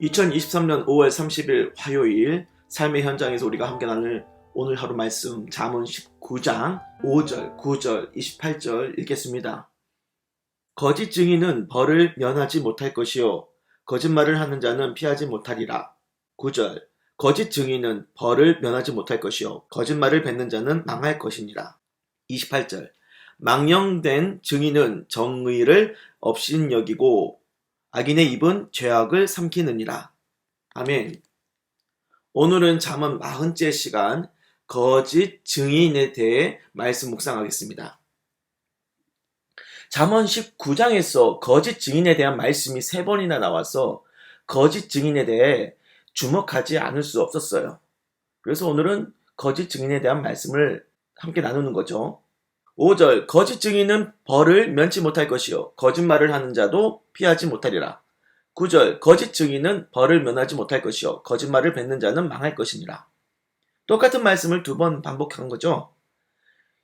2023년 5월 30일 화요일 삶의 현장에서 우리가 함께 나눌 오늘 하루 말씀 잠언 19장 5절, 9절, 28절 읽겠습니다. 거짓 증인은 벌을 면하지 못할 것이요 거짓말을 하는 자는 피하지 못하리라. 9절 거짓 증인은 벌을 면하지 못할 것이요 거짓말을 뱉는 자는 망할 것이니라. 28절 망령된 증인은 정의를 업신여기고 악인의 입은 죄악을 삼키느니라. 아멘. 오늘은 잠언 40째 시간 거짓 증인에 대해 말씀 묵상하겠습니다. 잠언 19장에서 거짓 증인에 대한 말씀이 세 번이나 나와서 거짓 증인에 대해 주목하지 않을 수 없었어요. 그래서 오늘은 거짓 증인에 대한 말씀을 함께 나누는 거죠. 5절 거짓 증인은 벌을 면치 못할 것이요 거짓말을 하는 자도 피하지 못하리라. 9절 거짓 증인은 벌을 면하지 못할 것이요 거짓말을 뱉는 자는 망할 것이니라. 똑같은 말씀을 두 번 반복한 거죠.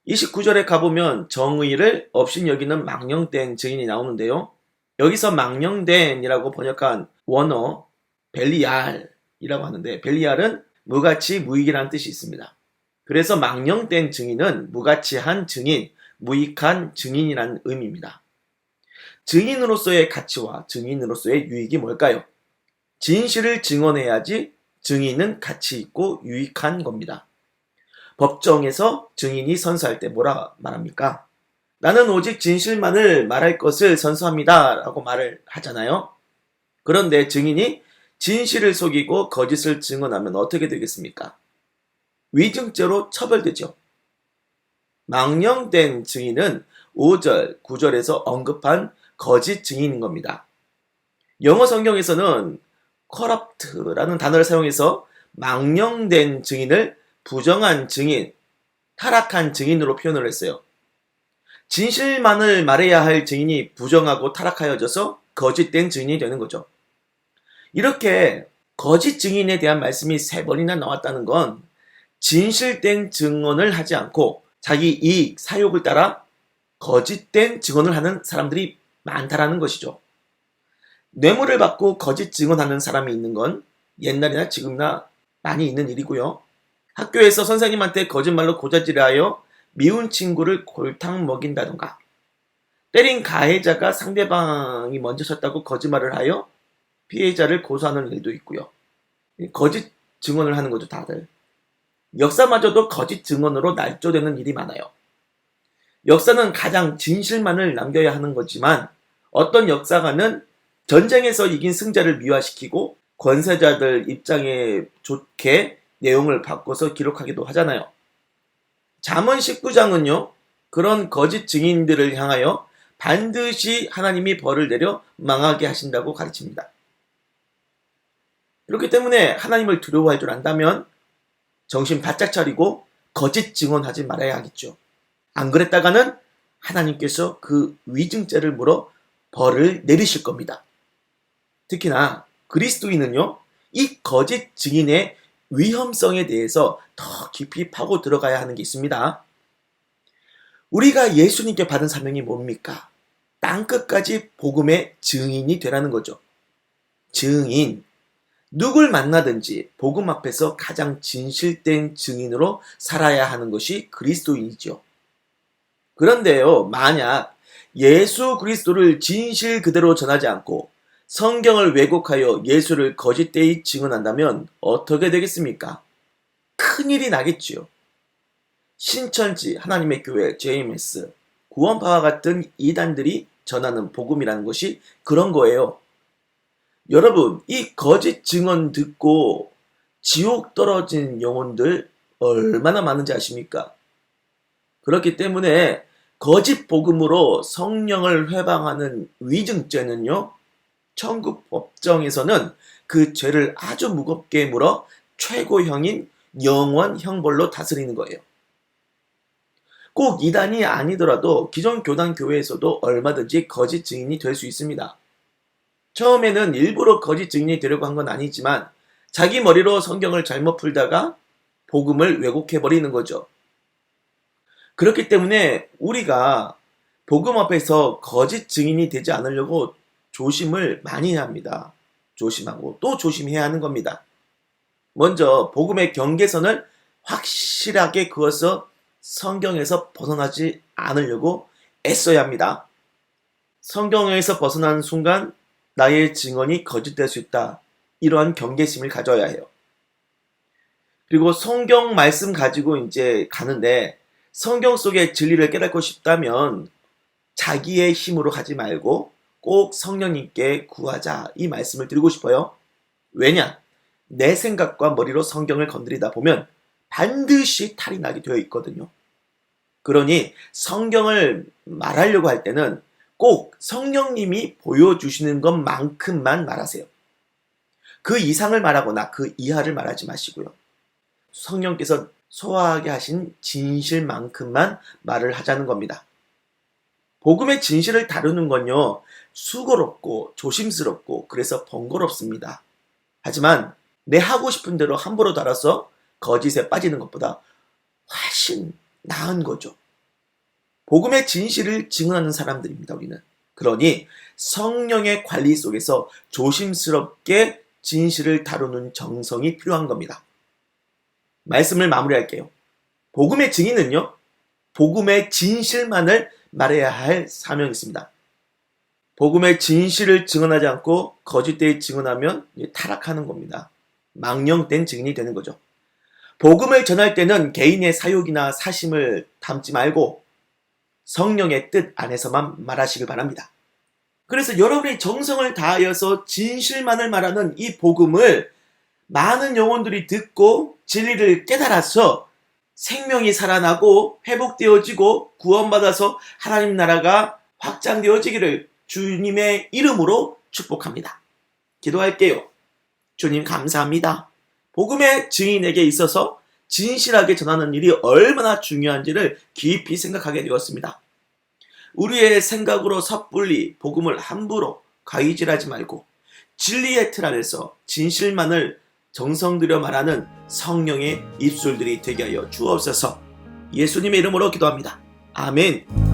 29절에 가보면 정의를 없인 여기는 망령된 증인이 나오는데요. 여기서 망령된이라고 번역한 원어 벨리알이라고 하는데 벨리알은 무가치 무익이라는 뜻이 있습니다. 그래서 망령된 증인은 무가치한 증인, 무익한 증인이라는 의미입니다. 증인으로서의 가치와 증인으로서의 유익이 뭘까요? 진실을 증언해야지 증인은 가치 있고 유익한 겁니다. 법정에서 증인이 선서할 때 뭐라 말합니까? 나는 오직 진실만을 말할 것을 선서합니다. 라고 말을 하잖아요. 그런데 증인이 진실을 속이고 거짓을 증언하면 어떻게 되겠습니까? 위증죄로 처벌되죠. 망령된 증인은 5절, 9절에서 언급한 거짓 증인인 겁니다. 영어 성경에서는 corrupt라는 단어를 사용해서 망령된 증인을 부정한 증인, 타락한 증인으로 표현을 했어요. 진실만을 말해야 할 증인이 부정하고 타락하여져서 거짓된 증인이 되는 거죠. 이렇게 거짓 증인에 대한 말씀이 세 번이나 나왔다는 건 진실된 증언을 하지 않고 자기 이익, 사욕을 따라 거짓된 증언을 하는 사람들이 많다라는 것이죠. 뇌물을 받고 거짓 증언하는 사람이 있는 건 옛날이나 지금이나 많이 있는 일이고요. 학교에서 선생님한테 거짓말로 고자질하여 미운 친구를 골탕 먹인다던가 때린 가해자가 상대방이 먼저 쳤다고 거짓말을 하여 피해자를 고소하는 일도 있고요. 거짓 증언을 하는 거죠, 다들. 역사마저도 거짓 증언으로 날조되는 일이 많아요. 역사는 가장 진실만을 남겨야 하는 거지만 어떤 역사가는 전쟁에서 이긴 승자를 미화시키고 권세자들 입장에 좋게 내용을 바꿔서 기록하기도 하잖아요. 잠언 19장은요, 그런 거짓 증인들을 향하여 반드시 하나님이 벌을 내려 망하게 하신다고 가르칩니다. 그렇기 때문에 하나님을 두려워할 줄 안다면 정신 바짝 차리고 거짓 증언하지 말아야 하겠죠. 안 그랬다가는 하나님께서 그 위증죄를 물어 벌을 내리실 겁니다. 특히나 그리스도인은요, 이 거짓 증인의 위험성에 대해서 더 깊이 파고 들어가야 하는 게 있습니다. 우리가 예수님께 받은 사명이 뭡니까? 땅끝까지 복음의 증인이 되라는 거죠. 증인. 누굴 만나든지 복음 앞에서 가장 진실된 증인으로 살아야 하는 것이 그리스도인이죠. 그런데요, 만약 예수 그리스도를 진실 그대로 전하지 않고 성경을 왜곡하여 예수를 거짓되이 증언한다면 어떻게 되겠습니까? 큰일이 나겠지요. 신천지, 하나님의 교회, JMS, 구원파와 같은 이단들이 전하는 복음이라는 것이 그런 거예요. 여러분, 이 거짓 증언 듣고 지옥 떨어진 영혼들 얼마나 많은지 아십니까? 그렇기 때문에 거짓 복음으로 성령을 회방하는 위증죄는요, 천국 법정에서는 그 죄를 아주 무겁게 물어 최고형인 영원 형벌로 다스리는 거예요. 꼭 이단이 아니더라도 기존 교단 교회에서도 얼마든지 거짓 증인이 될 수 있습니다. 처음에는 일부러 거짓 증인이 되려고 한 건 아니지만 자기 머리로 성경을 잘못 풀다가 복음을 왜곡해 버리는 거죠. 그렇기 때문에 우리가 복음 앞에서 거짓 증인이 되지 않으려고 조심을 많이 합니다. 조심하고 또 조심해야 하는 겁니다. 먼저 복음의 경계선을 확실하게 그어서 성경에서 벗어나지 않으려고 애써야 합니다. 성경에서 벗어난 순간 나의 증언이 거짓될 수 있다. 이러한 경계심을 가져야 해요. 그리고 성경 말씀 가지고 이제 가는데 성경 속의 진리를 깨닫고 싶다면 자기의 힘으로 가지 말고 꼭 성령님께 구하자 이 말씀을 드리고 싶어요. 왜냐? 내 생각과 머리로 성경을 건드리다 보면 반드시 탈이 나게 되어 있거든요. 그러니 성경을 말하려고 할 때는 꼭 성령님이 보여주시는 것만큼만 말하세요. 그 이상을 말하거나 그 이하를 말하지 마시고요. 성령께서 소화하게 하신 진실만큼만 말을 하자는 겁니다. 복음의 진실을 다루는 건요, 수고롭고 조심스럽고 그래서 번거롭습니다. 하지만 내 하고 싶은 대로 함부로 달아서 거짓에 빠지는 것보다 훨씬 나은 거죠. 복음의 진실을 증언하는 사람들입니다, 우리는. 그러니 성령의 관리 속에서 조심스럽게 진실을 다루는 정성이 필요한 겁니다. 말씀을 마무리할게요. 복음의 증인은요, 복음의 진실만을 말해야 할 사명이 있습니다. 복음의 진실을 증언하지 않고 거짓되이 증언하면 타락하는 겁니다. 망령된 증인이 되는 거죠. 복음을 전할 때는 개인의 사욕이나 사심을 담지 말고 성령의 뜻 안에서만 말하시길 바랍니다. 그래서 여러분의 정성을 다하여서 진실만을 말하는 이 복음을 많은 영혼들이 듣고 진리를 깨달아서 생명이 살아나고 회복되어지고 구원받아서 하나님 나라가 확장되어지기를 주님의 이름으로 축복합니다. 기도할게요. 주님 감사합니다. 복음의 증인에게 있어서 진실하게 전하는 일이 얼마나 중요한지를 깊이 생각하게 되었습니다. 우리의 생각으로 섣불리 복음을 함부로 가이질하지 말고 진리의 틀 안에서 진실만을 정성 들여 말하는 성령의 입술들이 되게 하여 주옵소서 예수님의 이름으로 기도합니다. 아멘.